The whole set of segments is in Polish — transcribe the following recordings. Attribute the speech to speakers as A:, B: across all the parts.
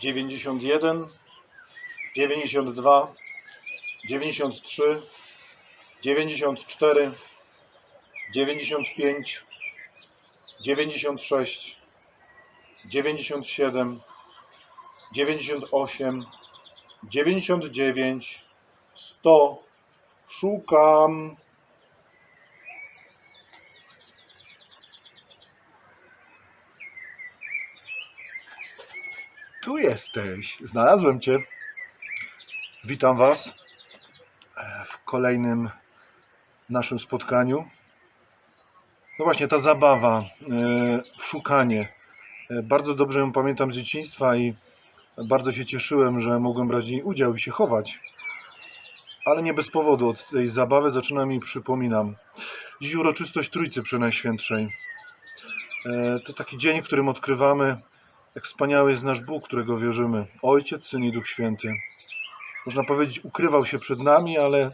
A: 91, 92, 93, 94, 95, 96, 97, 98, 99, 100. Szukam. Tu jesteś. Znalazłem Cię. Witam Was e, w kolejnym naszym spotkaniu. No właśnie, ta zabawa, e, szukanie. E, Bardzo dobrze ją pamiętam z dzieciństwa i bardzo się cieszyłem, że mogłem brać w niej udział i się chować. Ale nie bez powodu od tej zabawy zaczynam i przypominam. Dziś uroczystość Trójcy Przenajświętszej. To taki dzień, w którym odkrywamy, jak wspaniały jest nasz Bóg, którego wierzymy. Ojciec, Syn i Duch Święty. Można powiedzieć, ukrywał się przed nami, ale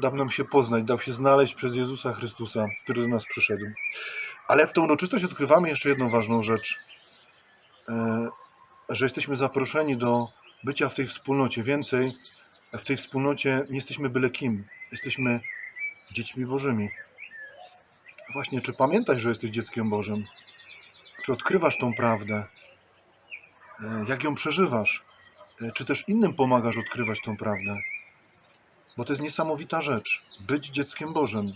A: dał nam się poznać, dał się znaleźć przez Jezusa Chrystusa, który do nas przyszedł. Ale w tą uroczystość odkrywamy jeszcze jedną ważną rzecz. E, Że jesteśmy zaproszeni do bycia w tej wspólnocie. Więcej, w tej wspólnocie nie jesteśmy byle kim. Jesteśmy dziećmi Bożymi. Właśnie, czy pamiętasz, że jesteś dzieckiem Bożym? Czy odkrywasz tą prawdę? E, Jak ją przeżywasz? E, Czy też innym pomagasz odkrywać tą prawdę? Bo to jest niesamowita rzecz. Być dzieckiem Bożym.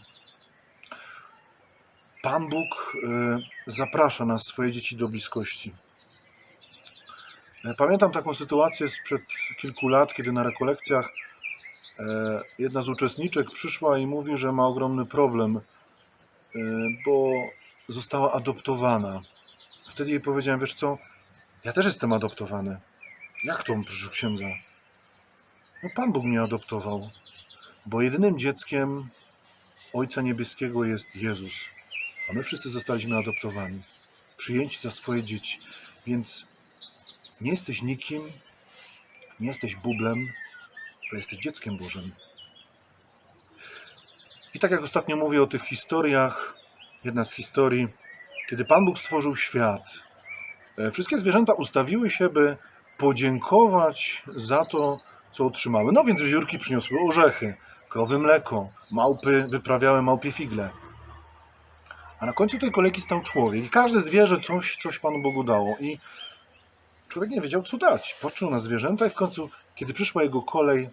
A: Pan Bóg e, zaprasza nas, swoje dzieci, do bliskości. Pamiętam taką sytuację sprzed kilku lat, kiedy na rekolekcjach jedna z uczestniczek przyszła i mówi, że ma ogromny problem, bo została adoptowana. Wtedy jej powiedziałem, wiesz co, ja też jestem adoptowany. Jak to, proszę księdza? No Pan Bóg mnie adoptował, bo jedynym dzieckiem Ojca Niebieskiego jest Jezus, a my wszyscy zostaliśmy adoptowani, przyjęci za swoje dzieci, więc nie jesteś nikim, nie jesteś bublem, ale jesteś dzieckiem Bożym. I tak jak ostatnio mówię o tych historiach, jedna z historii, kiedy Pan Bóg stworzył świat, e, wszystkie zwierzęta ustawiły się, by podziękować za to, co otrzymały. No więc wiewiórki przyniosły orzechy, krowy mleko, małpy wyprawiały małpie figle. A na końcu tej kolejki stał człowiek i każde zwierzę coś, coś Panu Bogu dało. I człowiek nie wiedział, co dać. Patrzył na zwierzęta i w końcu, kiedy przyszła jego kolej,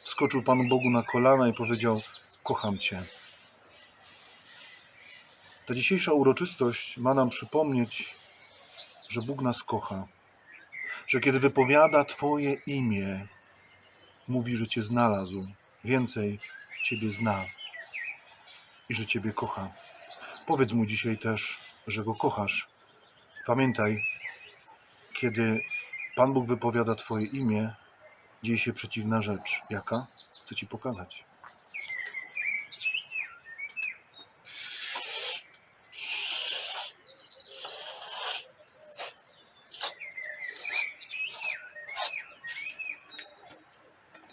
A: wskoczył Panu Bogu na kolana i powiedział: Kocham Cię. Ta dzisiejsza uroczystość ma nam przypomnieć, że Bóg nas kocha. Że kiedy wypowiada Twoje imię, mówi, że Cię znalazł. Więcej, Ciebie zna i że Ciebie kocha. Powiedz mu dzisiaj też, że go kochasz. Pamiętaj, kiedy Pan Bóg wypowiada Twoje imię, dzieje się przeciwna rzecz. Jaka? Chcę Ci pokazać.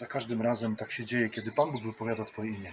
A: Za każdym razem tak się dzieje, kiedy Pan Bóg wypowiada Twoje imię.